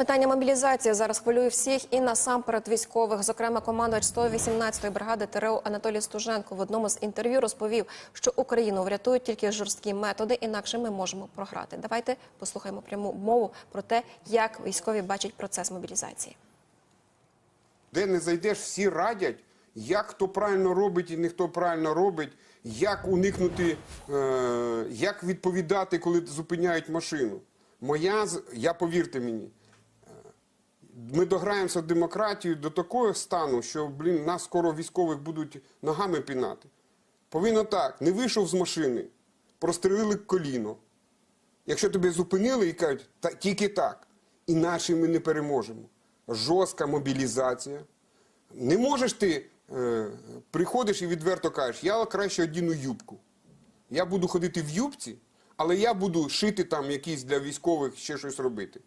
Питання мобілізації зараз хвилює всіх і насамперед військових. Зокрема, командувач 118-ї бригади ТРО Анатолій Стуженко в одному з інтерв'ю розповів, що Україну врятують тільки жорсткі методи, інакше ми можемо програти. Давайте послухаємо пряму мову про те, як військові бачать процес мобілізації. Де не зайдеш, всі радять, як хто правильно робить і не хто правильно робить, як уникнути, е, як відповідати, коли зупиняють машину. Моя, я повірте мені, ми дограємося демократію до такого стану, що, блін, нас скоро військових будуть ногами пінати. Повинно так, не вийшов з машини, прострелили коліно. Якщо тебе зупинили і кажуть, «Та- тільки так, іначе ми не переможемо. Жорстка мобілізація. Не можеш ти, е, приходиш і відверто кажеш, я краще одіну юбку. Я буду ходити в юбці, але я буду шити там якісь для військових ще щось робити.